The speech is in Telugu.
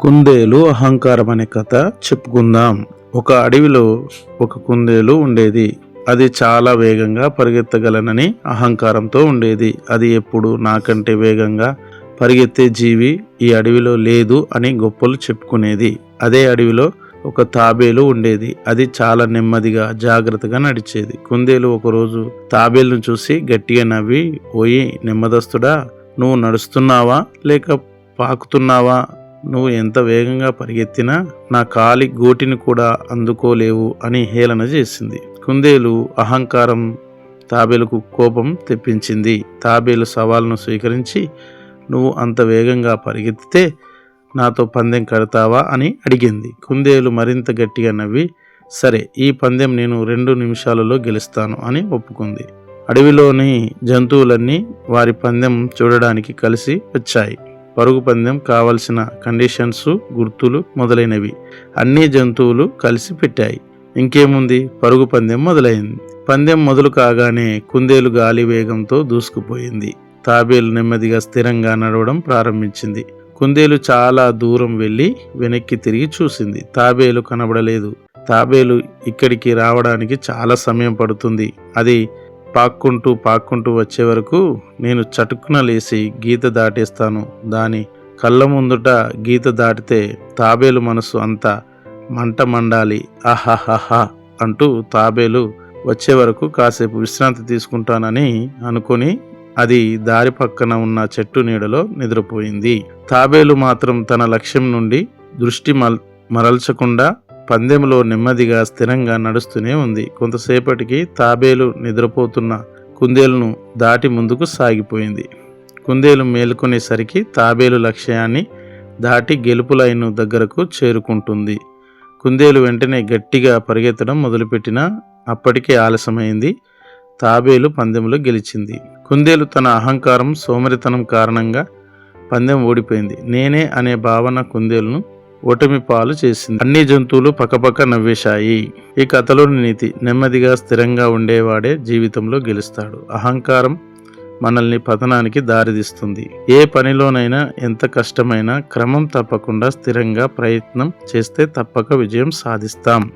కుందేలు అహంకారం అనే కథ చెప్పుకుందాం. ఒక అడవిలో ఒక కుందేలు ఉండేది. అది చాలా వేగంగా పరిగెత్తగలనని అహంకారంతో ఉండేది. అది ఎప్పుడు నాకంటే వేగంగా పరిగెత్తే జీవి ఈ అడవిలో లేదు అని గొప్పలు చెప్పుకునేది. అదే అడవిలో ఒక తాబేలు ఉండేది. అది చాలా నెమ్మదిగా జాగ్రత్తగా నడిచేది. కుందేలు ఒకరోజు తాబేలును చూసి గట్టిగా నవ్వి ఓయి నెమ్మదస్తుడా నువ్వు నడుస్తున్నావా లేక పాకుతున్నావా? నువ్వు ఎంత వేగంగా పరిగెత్తినా నా కాలి గోటిని కూడా అందుకోలేవు అని హేళన చేసింది. కుందేలు అహంకారం తాబేలుకు కోపం తెప్పించింది. తాబేలు సవాల్ను స్వీకరించి నువ్వు అంత వేగంగా పరిగెత్తితే నాతో పందెం కడతావా? అని అడిగింది. కుందేలు మరింత గట్టిగా నవ్వి సరే ఈ పందెం నేను రెండు నిమిషాలలో గెలుస్తాను అని ఒప్పుకుంది. అడవిలోని జంతువులన్నీ వారి పందెం చూడడానికి కలిసి వచ్చాయి. పరుగు పందెం కావలసిన కండిషన్స్ గుర్తులు మొదలైనవి. అన్ని జంతువులు కలిసి పెట్టాయి. ఇంకేముంది? పరుగు పందెం మొదలైంది. పందెం మొదలు కాగానే కుందేలు గాలి వేగంతో దూసుకుపోయింది. తాబేలు నెమ్మదిగా స్థిరంగా నడవడం ప్రారంభించింది. కుందేలు చాలా దూరం వెళ్ళి వెనక్కి తిరిగి చూసింది. తాబేలు కనబడలేదు. తాబేలు ఇక్కడికి రావడానికి చాలా సమయం పడుతుంది. అది పాక్కుంటూ పాక్కుంటూ వచ్చే వరకు నేను చటుక్కున లేచి గీత దాటేస్తాను. దాని కళ్ళ ముందుట గీత దాటితే తాబేలు మనసు అంతా మంట మండాలి. ఆహాహాహా అంటూ తాబేలు వచ్చే వరకు కాసేపు విశ్రాంతి తీసుకుంటానని అనుకొని అది దారి పక్కన ఉన్న చెట్టు నీడలో నిద్రపోయింది. తాబేలు మాత్రం తన లక్ష్యం నుండి దృష్టి మల్ మరల్చకుండా పందెంలో నెమ్మదిగా స్థిరంగా నడుస్తూనే ఉంది. కొంతసేపటికి తాబేలు నిద్రపోతున్న కుందేలును దాటి ముందుకు సాగిపోయింది. కుందేలు మేలుకునేసరికి తాబేలు లక్ష్యాన్ని దాటి గెలుపు లైను దగ్గరకు చేరుకుంటుంది. కుందేలు వెంటనే గట్టిగా పరిగెత్తడం మొదలుపెట్టినా అప్పటికే ఆలస్యమైంది. తాబేలు పందెంలో గెలిచింది. కుందేలు తన అహంకారం సోమరితనం కారణంగా పందెం ఓడిపోయింది. నేనే అనే భావన కుందేలును ఓటమి పాలు చేసింది. అన్ని జంతువులు పక్కపక్క నవ్వేశాయి. ఈ కథలోని నీతి నెమ్మదిగా స్థిరంగా ఉండేవాడే జీవితంలో గెలుస్తాడు. అహంకారం మనల్ని పతనానికి దారితీస్తుంది. ఏ పనిలోనైనా ఎంత కష్టమైనా క్రమం తప్పకుండా స్థిరంగా ప్రయత్నం చేస్తే తప్పక విజయం సాధిస్తాం.